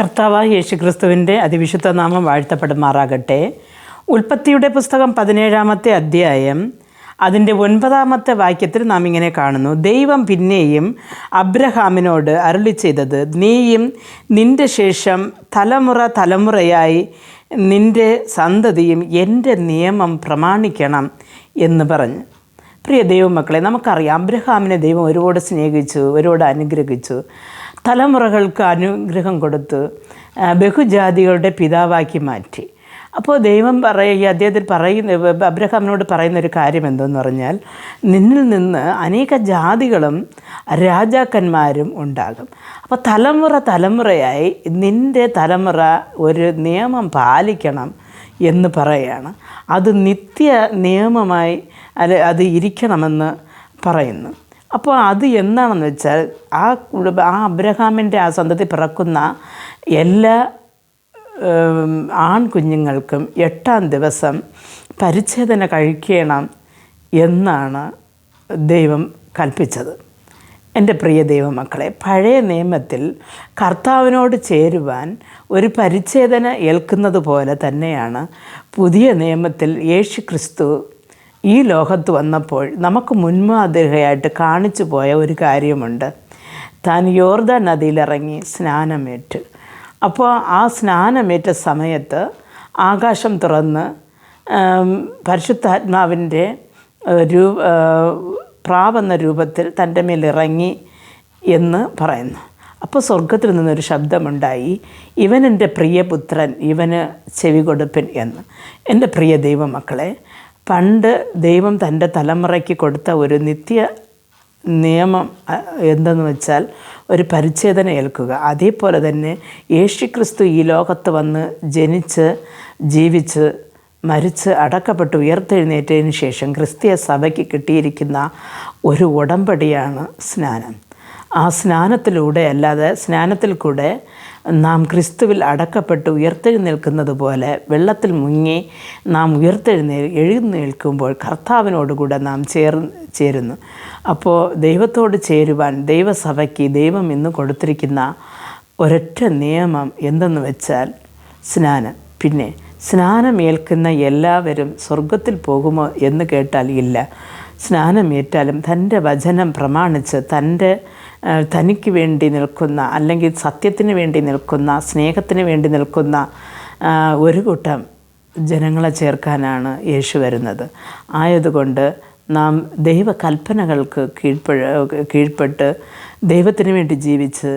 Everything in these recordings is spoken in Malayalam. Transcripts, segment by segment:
കർത്താവായ യേശുക്രിസ്തുവിന്റെ അതിവിശുദ്ധ നാമം വാഴ്ത്തപ്പെടുമാറാകട്ടെ. ഉൽപ്പത്തിയുടെ പുസ്തകം പതിനേഴാമത്തെ അധ്യായം അതിന്റെ ഒൻപതാമത്തെ വാക്യത്തിൽ നാം ഇങ്ങനെ കാണുന്നു ദൈവം പിന്നെയും അബ്രഹാമിനോട് അരുളി ചെയ്തത് നീയും നിന്റെ ശേഷം തലമുറ തലമുറയായി നിന്റെ സന്തതിയും എന്റെ നിയമം പ്രമാണിക്കണം എന്ന് പറഞ്ഞു. പ്രിയ ദൈവമക്കളെ നമുക്കറിയാം അബ്രഹാമിനെ ദൈവം ഒരുപാട് സ്നേഹിച്ചു ഒരുപാട് അനുഗ്രഹിച്ചു. തലമുറകൾക്ക് അനുഗ്രഹം കൊടുത്ത് ബഹുജാതികളുടെ പിതാവാക്കി മാറ്റി. അപ്പോൾ ദൈവം പറയുക അദ്ദേഹത്തിൽ പറയുന്ന അബ്രഹാമിനോട് പറയുന്ന ഒരു കാര്യം എന്തെന്ന് പറഞ്ഞാൽ നിന്നിൽ നിന്ന് അനേക ജാതികളും രാജാക്കന്മാരും ഉണ്ടാകും. അപ്പോൾ തലമുറ തലമുറയായി നിന്റെ തലമുറ ഒരു നിയമം പാലിക്കണം എന്ന് പറയുകയാണ് അത് നിത്യ നിയമമായി അത് ഇരിക്കണമെന്ന് പറയുന്നു. അപ്പോൾ അത് എന്താണെന്ന് വെച്ചാൽ ആ ആ അബ്രഹാമിന്റെ ആ സന്തതി പിറക്കുന്ന എല്ലാ ആൺകുഞ്ഞുങ്ങൾക്കും എട്ടാം ദിവസം പരിച്ഛേദന കഴിക്കണം എന്നാണ് ദൈവം കൽപ്പിച്ചത്. എന്റെ പ്രിയ ദൈവമക്കളെ പഴയ നിയമത്തിൽ കർത്താവിനോട് ചേരുവാൻ ഒരു പരിച്ഛേദന ഏൽക്കുന്നത് പോലെ തന്നെയാണ് പുതിയ നിയമത്തിൽ യേശു ക്രിസ്തു ഈ ലോകത്ത് വന്നപ്പോൾ നമുക്ക് മുൻമാതൃകയായിട്ട് കാണിച്ചു പോയ ഒരു കാര്യമുണ്ട്. താൻ യോർദ നദിയിലിറങ്ങി സ്നാനമേറ്റ്. അപ്പോൾ ആ സ്നാനമേറ്റ സമയത്ത് ആകാശം തുറന്ന് പരിശുദ്ധാത്മാവിന്റെ രൂപ പ്രാവെന്ന രൂപത്തിൽ തന്റെ മേലിറങ്ങി എന്ന് പറയുന്നു. അപ്പോൾ സ്വർഗത്തിൽ നിന്നൊരു ശബ്ദമുണ്ടായി ഇവൻ എന്റെ പ്രിയപുത്രൻ ഇവന് ചെവി കൊടുപ്പൻ എന്ന്. എന്റെ പ്രിയ ദൈവമക്കളെ പണ്ട് ദൈവം തന്റെ തലമുറയ്ക്ക് കൊടുത്ത ഒരു നിത്യ നിയമം എന്തെന്ന് വെച്ചാൽ ഒരു പരിച്ഛേദന ഏൽക്കുക. അതേപോലെ തന്നെ യേശുക്രിസ്തു ഈ ലോകത്ത് വന്ന് ജനിച്ച് ജീവിച്ച് മരിച്ച് അടക്കപ്പെട്ട് ഉയർത്തെഴുന്നേറ്റതിന് ശേഷം ക്രിസ്തീയ സഭയ്ക്ക് കിട്ടിയിരിക്കുന്ന ഒരു ഉടമ്പടിയാണ് സ്നാനം. ആ സ്നാനത്തിലൂടെ അല്ലാതെ സ്നാനത്തിൽ കൂടെ നാം ക്രിസ്തുവിൽ അടക്കപ്പെട്ട് ഉയർത്തെഴുന്നേൽക്കുന്നത് പോലെ വെള്ളത്തിൽ മുങ്ങി നാം ഉയർത്തെഴുന്നേ എഴുന്നേൽക്കുമ്പോൾ കർത്താവിനോടുകൂടെ നാം ചേർ ചേരുന്നു. അപ്പോൾ ദൈവത്തോട് ചേരുവാൻ ദൈവസഭയ്ക്ക് ദൈവം ഇന്ന് കൊടുത്തിരിക്കുന്ന ഒരൊറ്റ നിയമം എന്തെന്ന് വെച്ചാൽ സ്നാനം. പിന്നെ സ്നാനമേൽക്കുന്ന എല്ലാവരും സ്വർഗത്തിൽ പോകുമോ എന്ന് കേട്ടാൽ ഇല്ല. സ്നാനമേറ്റാലും തന്റെ വചനം പ്രമാണിച്ച് തന്റെ തനിക്ക് വേണ്ടി നിൽക്കുന്ന അല്ലെങ്കിൽ സത്യത്തിന് വേണ്ടി നിൽക്കുന്ന സ്നേഹത്തിന് വേണ്ടി നിൽക്കുന്ന ഒരു കൂട്ടം ജനങ്ങളെ ചേർക്കാനാണ് യേശു വരുന്നത്. ആയതുകൊണ്ട് നാം ദൈവകൽപ്പനകൾക്ക് കീഴ്പ്പെ കീഴ്പ്പെട്ട് ദൈവത്തിന് വേണ്ടി ജീവിച്ച്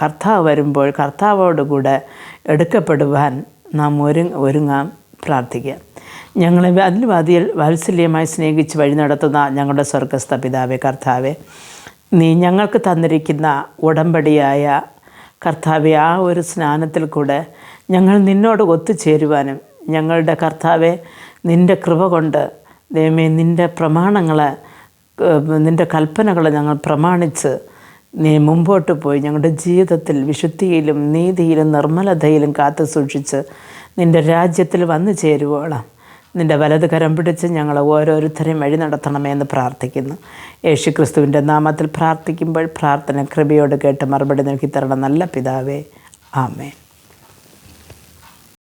കർത്താവ് വരുമ്പോൾ കർത്താവോടുകൂടെ എടുക്കപ്പെടുവാൻ നാം ഒരു ഒരുങ്ങാം പ്രാർത്ഥിക്കാം. ഞങ്ങളെ അതിൽ വാതിയിൽ വാത്സല്യമായി സ്നേഹിച്ച് വഴി നടത്തുന്ന ഞങ്ങളുടെ സ്വർഗസ്ഥ പിതാവെ കർത്താവെ നീ ഞങ്ങൾക്ക് തന്നിരിക്കുന്ന ഉടമ്പടിയായ കർത്താവെ ആ ഒരു സ്നാനത്തിൽ കൂടെ ഞങ്ങൾ നിന്നോട് ഒത്തുചേരുവാനും ഞങ്ങളുടെ കർത്താവെ നിന്റെ കൃപ കൊണ്ട് ദൈവമേ നിന്റെ പ്രമാണങ്ങളെ ഏഹ്, നിന്റെ കൽപ്പനകൾ ഞങ്ങൾ പ്രമാണിച്ച് നീ മുമ്പോട്ട് പോയി ഞങ്ങളുടെ ജീവിതത്തിൽ വിശുദ്ധിയിലും നീതിയിലും നിർമ്മലതയിലും കാത്തു സൂക്ഷിച്ച് നിന്റെ രാജ്യത്തിൽ വന്നു ചേരുവോളാം നിന്റെ വലത് കരം പിടിച്ച് ഞങ്ങൾ ഓരോരുത്തരെയും വഴി നടത്തണമേ എന്ന് പ്രാർത്ഥിക്കുന്നു. യേശു ക്രിസ്തുവിന്റെ നാമത്തിൽ പ്രാർത്ഥിക്കുമ്പോൾ പ്രാർത്ഥന കൃപയോട് കേട്ട് മറുപടി നൽകി തരണം നല്ല പിതാവേ. ആമേൻ.